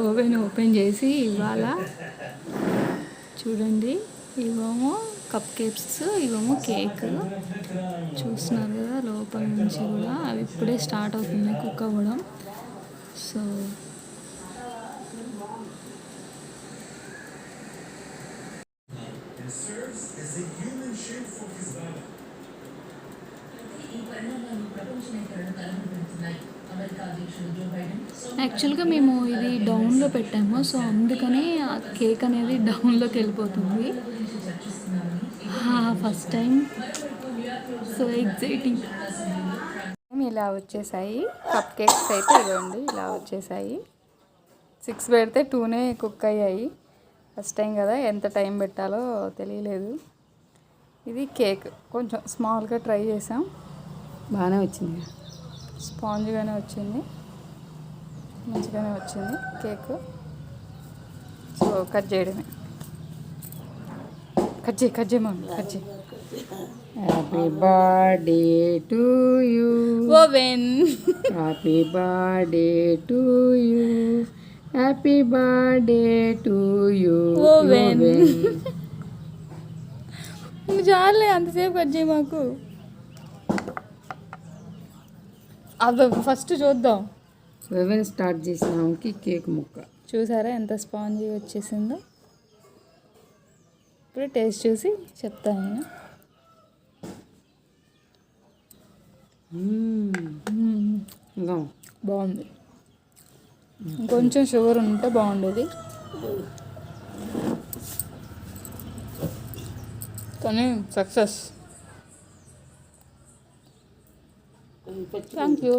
Oven open చేసి ఇవాళ చూడండి ఇవేమో కప్ కేక్స్ ఇవేమో కేక్. చూస్తున్నారు కదా లోపల నుంచి కూడా అవి ఇప్పుడే స్టార్ట్ అవుతుంది కుక్ అవ్వడం సో యాక్చువల్గా మేము ఇది డౌన్లో పెట్టాము సో అందుకనే ఆ కేక్ అనేది డౌన్లోకి వెళ్ళిపోతుంది. ఫస్ట్ టైం సో ఎగ్జైటింగ్ ఇలా వచ్చేసాయి. కప్ కేక్స్ అయితే ఇవ్వండి ఇలా వచ్చేసాయి. సిక్స్ పెడితే టూనే కుక్ అయ్యాయి. ఫస్ట్ టైం కదా ఎంత టైం పెట్టాలో తెలియలేదు. ఇది కేక్ కొంచెం స్మాల్గా ట్రై చేసాం. బాగానే వచ్చింది. స్పాంజ్గానే వచ్చింది. మంచిగానే వచ్చింది కేక్. సో కట్ చేయడమే. కట్ చేయి కట్ చేయి మమ్మీ కట్ చేయి. Happy birthday to you Owen. Happy birthday to you happy birthday to you Owen. చాలే అంతసేపు కట్ చేయి మాకు. అది ఫస్ట్ చూద్దాం. ఓవెన్ స్టార్ట్ చేసినాకి కేక్ ముక్క. చూసారా ఎంత స్పాంజీ వచ్చేసిందో? ఇప్పుడు టేస్ట్ చూసి చెప్తాను నేను. బాగుంది. ఇంకొంచెం షుగర్ ఉంటే బాగుండేది. కానీ సక్సెస్. Thank you